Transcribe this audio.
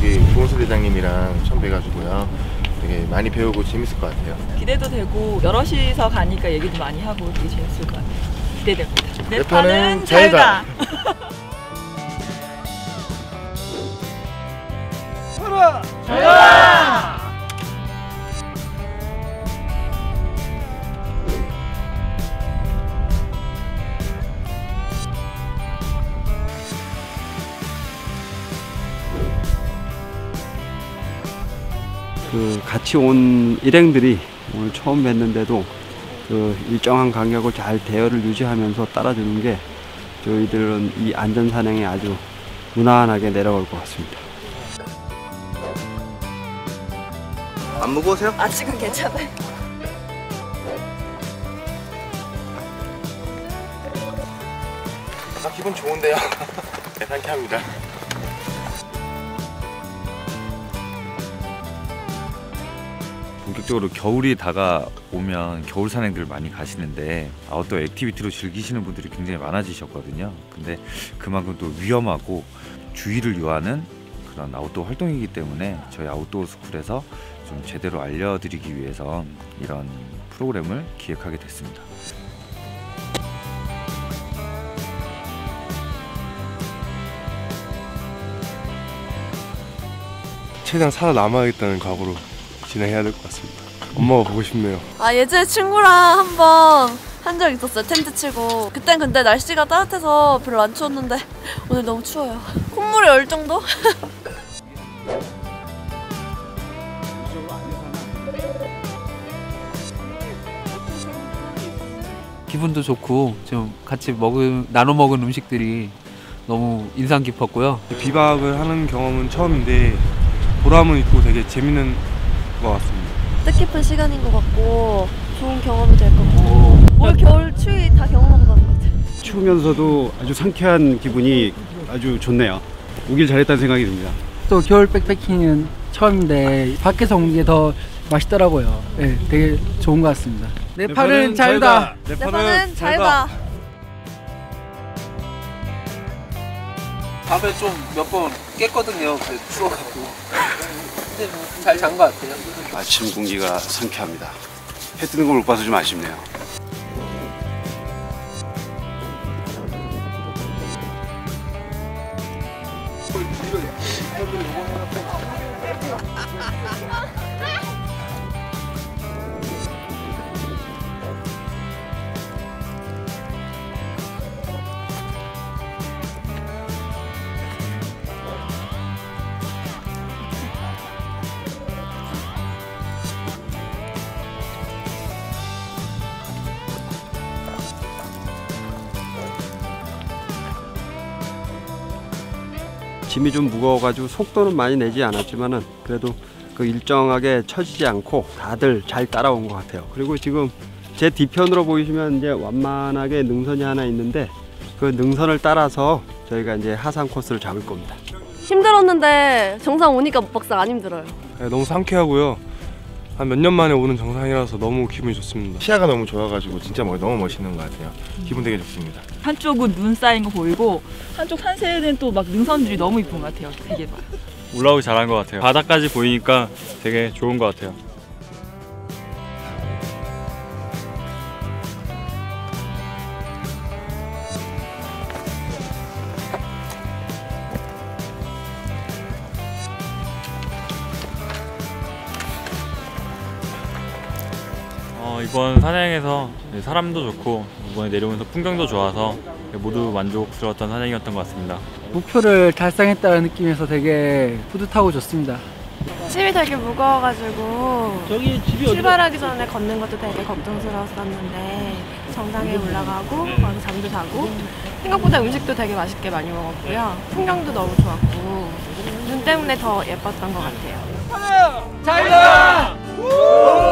저기 조은수 대장님이랑 처음 뵈가지고요. 되게 많이 배우고 재밌을 것 같아요. 기대도 되고 여럿이서 가니까 얘기도 많이 하고 되게 재밌을 것 같아요. 기대됩니다. 내내 판은 판은 잘잘 가. 그 같이 온 일행들이 오늘 처음 뵀는데도 그 일정한 간격을 잘 대열을 유지하면서 따라주는 게 저희들은 이 안전 산행에 아주 무난하게 내려올 것 같습니다. 안 무거우세요? 아직은 괜찮아요. 아, 기분 좋은데요. 네, 상쾌합니다. 본격적으로 겨울이 다가오면 겨울 산행들 많이 가시는데 아웃도어 액티비티로 즐기시는 분들이 굉장히 많아지셨거든요. 근데 그만큼 또 위험하고 주의를 요하는 그런 아웃도어 활동이기 때문에 저희 아웃도어 스쿨에서 좀 제대로 알려드리기 위해서 이런 프로그램을 기획하게 됐습니다. 최대한 살아남아야겠다는 각오로 진행해야 될 것 같습니다. 엄마가 보고 싶네요. 아 예전에 친구랑 한번 한 적 있었어요 텐트 치고 그땐 근데 날씨가 따뜻해서 별로 안 추웠는데 오늘 너무 추워요 콧물이 얼 정도? 기분도 좋고 좀 같이 먹은 나눠 먹은 음식들이 너무 인상 깊었고요. 비박을 하는 경험은 처음인데 보람은 있고 되게 재밌는 것 같습니다. 뜻깊은 시간인 것 같고 좋은 경험이 될 것 같고 올 겨울 추위 다 경험하고 가는 것 같아요 추우면서도 아주 상쾌한 기분이 아주 좋네요. 오길 잘했다는 생각이 듭니다. 또 겨울 백패킹은 처음인데 밖에서 온게더 맛있더라고요. 네, 되게 좋은 것 같습니다. 내 팔은 자유다. 내 판은 잘가 밤에 좀 몇 번 깼거든요. 그 추워갖고. 잘 잔 것 같아요. 아침 공기가 상쾌합니다. 해 뜨는 걸 못 봐서 좀 아쉽네요. 짐이 좀 무거워가지고 속도는 많이 내지 않았지만은 그래도 그 일정하게 처지지 않고 다들 잘 따라온 것 같아요. 그리고 지금 제 뒤편으로 보이시면 이제 완만하게 능선이 하나 있는데 그 능선을 따라서 저희가 이제 하산 코스를 잡을 겁니다. 힘들었는데 정상 오니까 막상 안 힘들어요 네, 너무 상쾌하고요. 한 몇 년 만에 오는 정상이라서 너무 기분이 좋습니다. 시야가 너무 좋아가지고 진짜 뭐- 너무 멋있는 것 같아요. 기분 되게 좋습니다. 한쪽은 눈 쌓인 거 보이고 한쪽 산세는 또 막 능선들이 너무 이쁜 것 같아요. 되게 막. 올라오기 잘한 것 같아요. 바다까지 보이니까 되게 좋은 것 같아요. 어, 이번 산행에서 사람도 좋고 이번에 내려오면서 풍경도 좋아서 모두 만족스러웠던 산행이었던 것 같습니다. 목표를 달성했다는 느낌에서 되게 뿌듯하고 좋습니다. 짐이 되게 무거워가지고 출발하기 전에 걷는 것도 되게 걱정스러웠었는데 정상에 올라가고 거기서 잠도 자고 생각보다 음식도 되게 맛있게 많이 먹었고요 풍경도 너무 좋았고 눈 때문에 더 예뻤던 것 같아요 자유다.